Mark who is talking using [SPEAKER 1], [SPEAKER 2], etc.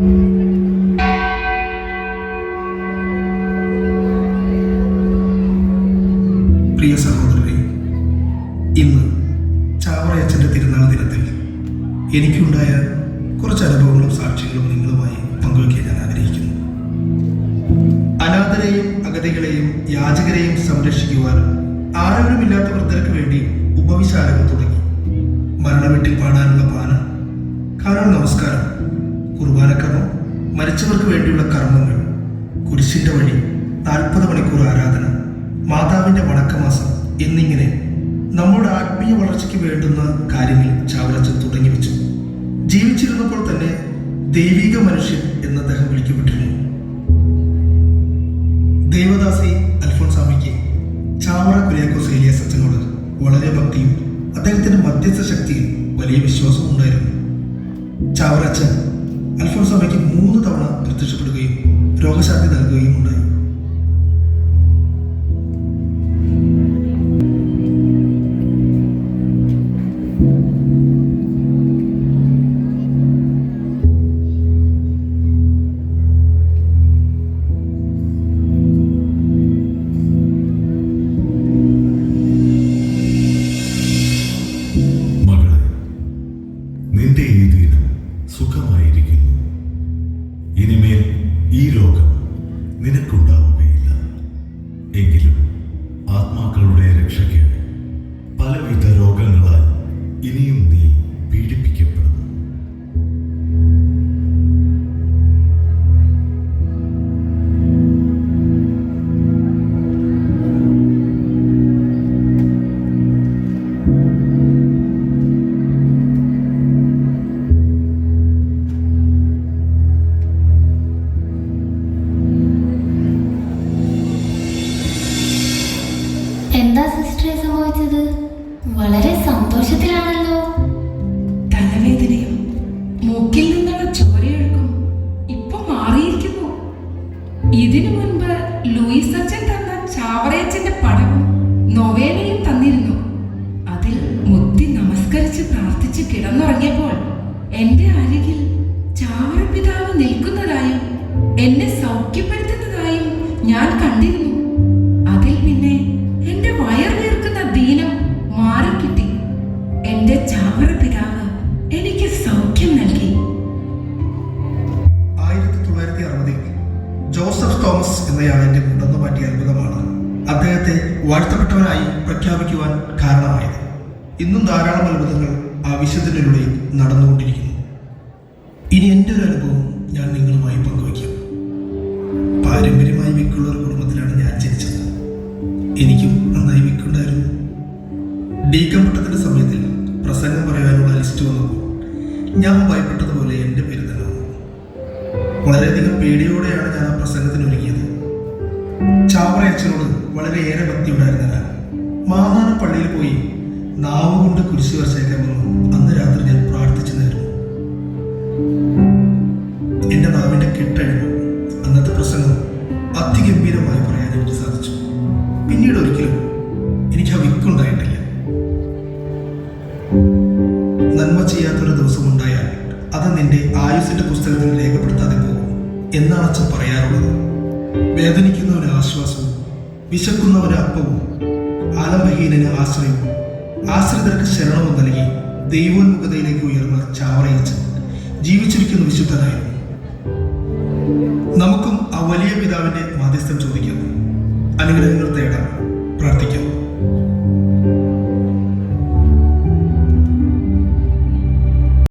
[SPEAKER 1] പ്രിയ സഹോദരരെ ഇന്ന് ചാവറയച്ചന്റെ തിരുനാൾ ദിനത്തിൽ എനിക്കുണ്ടായ കുറച്ച് അനുഭവങ്ങളും സാക്ഷ്യങ്ങളും നിങ്ങളുമായി പങ്കുവയ്ക്കാൻ ഞാൻ ആഗ്രഹിക്കുന്നു. അനാഥരെയും അഗതികളെയും യാചകരെയും സംരക്ഷിക്കുവാനും ആരോഗ്യമില്ലാത്ത വൃദ്ധർക്ക് വേണ്ടി ഉപവിശാലകൾ തുടങ്ങി. മരണവെട്ടിൽ പാടാനുള്ള പാന കാരണം നമസ്കാരം മരിച്ചവർക്ക് വേണ്ടിയുള്ള കർമ്മങ്ങൾ കുരിശിന്റെ വഴി നാൽപ്പത് മണിക്കൂർ ആരാധന മാതാവിന്റെ വണക്കമാസം എന്നിങ്ങനെ നമ്മുടെ ആത്മീയ വളർച്ചയ്ക്ക് വേണ്ടുന്ന കാര്യങ്ങൾ ചാവറച്ച് തുടങ്ങി വെച്ചു. ജീവിച്ചിരുന്നപ്പോൾ തന്നെ ദൈവിക മനുഷ്യൻ എന്ന് അദ്ദേഹം വിളിക്കപ്പെട്ടിരുന്നു. ദേവദാസി അൽഫോൻസാമിക്ക് ചാവറ കുര്യാക്കോസ് ഏലിയാസ് അച്ഛനോട് വളരെ ഭക്തിയും അദ്ദേഹത്തിന്റെ മധ്യസ്ഥ ശക്തിയിൽ വലിയ വിശ്വാസവും ഉണ്ടായിരുന്നു. ചാവറ അച്ഛൻ അമ്മയ്ക്ക് മൂന്ന് തവണ പ്രത്യക്ഷപ്പെടുകയും രോഗശാന്തി നൽകുകയും ഉണ്ടായി.
[SPEAKER 2] നിന്റെ ഈ ദിനം സുഖമായിരിക്കുന്നു execute.
[SPEAKER 3] എന്താ സിസ്റ്ററെ സംഭവിച്ചത്? വളരെ സന്തോഷത്തിലാണല്ലോ.
[SPEAKER 4] തലവേദനയും? മൂക്കിൽ നിന്നുള്ള ചോരയൊഴുക്കും ഇപ്പൊ മാറിയിരിക്കുന്നു. ഇതിനു മുൻപ് ലൂയിസ് അച്ഛൻ തന്ന ചാവറയച്ചന്റെ പടവും നൊവേനയും തന്നിരുന്നു. അതിൽ മുത്തി നമസ്കരിച്ച് പ്രാർത്ഥിച്ച് കിടന്നുറങ്ങിയപ്പോൾ എന്റെ അരികിൽ ചാവറ പിതാവ് നിൽക്കുന്നതായും എന്നെ സൗഖ്യപ്പെടുത്തുന്നതായും
[SPEAKER 1] തോമസ് എന്നയാളിന്റെ മുടന്നു മാറ്റിയ അത്ഭുതമാണ്. അദ്ദേഹത്തെ വാഴ്ത്തപ്പെട്ടവനായി പ്രഖ്യാപിക്കുവാൻ കാരണമായത്. ഇന്നും ധാരാളം അത്ഭുതങ്ങൾ ആ വിശുദ്ധനിലൂടെ നടന്നുകൊണ്ടിരിക്കുന്നു. ഇനി എന്റെ ഒരു അനുഭവം ഞാൻ നിങ്ങളുമായി പങ്കുവയ്ക്കാം. പാരമ്പര്യമായി വിക്കുള്ള ഒരു കുടുംബത്തിലാണ് ഞാൻ ജനിച്ചത്. എനിക്കും നന്നായി വിക്കുണ്ടായിരുന്നു ഡീക്കം പട്ടത്തിന്റെ സമയത്തിൽ പ്രസംഗം പറയാനുള്ള ലിസ്റ്റ് വന്നപ്പോൾ ഞാൻ ഭയപ്പെട്ടതുപോലെ എന്റെ പേര് തന്നെ വന്നു വളരെയധികം പേടിയോടെയാണ് ഞാൻ ആ പ്രസംഗത്തിന് ഒരുങ്ങിയത് ചാവറ അച്ഛനോട് വളരെയേറെ ഭക്തി ഉണ്ടായിരുന്നതാണ് മാതാന പള്ളിയിൽ പോയി നാവ് കൊണ്ട് കുരിശു വരച്ചേക്കാമെന്ന് അന്ന് രാത്രി ഞാൻ പ്രാർത്ഥിച്ചു നേരുന്നു എന്റെ നാവിന്റെ കെട്ടഴിഞ്ഞു. അന്നത്തെ പ്രസംഗം അതിഗംഭീരമായി പറയാൻ എനിക്ക് സാധിച്ചു. പിന്നീട് ഒരിക്കലും എനിക്ക് ആ വിക്കുണ്ടായിട്ടില്ല. നന്മ ചെയ്യാത്തൊരു ദിവസം ഉണ്ടായാൽ അത് നിന്റെ ആയുസിന്റെ പുസ്തകത്തിൽ രേഖപ്പെടുത്താതെ പോകും എന്നാണ് അച്ഛൻ പറയാറുള്ളത്. വേദനിക്കുന്നവന് ആശ്വാസവും വിശക്കുന്നവന് അപ്പവും ആലംബഹീനന് ആശ്രയവും ആശ്രിതർക്ക് ശരണവും നൽകി ദൈവോന്മുഖതയിലേക്ക് ഉയർന്ന ചാവറയച്ചൻ ജീവിച്ചിരിക്കുന്ന വിശുദ്ധനായിരുന്നു. നമുക്കും ആ വലിയ പിതാവിന്റെ മാധ്യസ്ഥം ചോദിക്കാം. അനുഗ്രഹങ്ങൾ തേടാം പ്രാർത്ഥിക്കാം.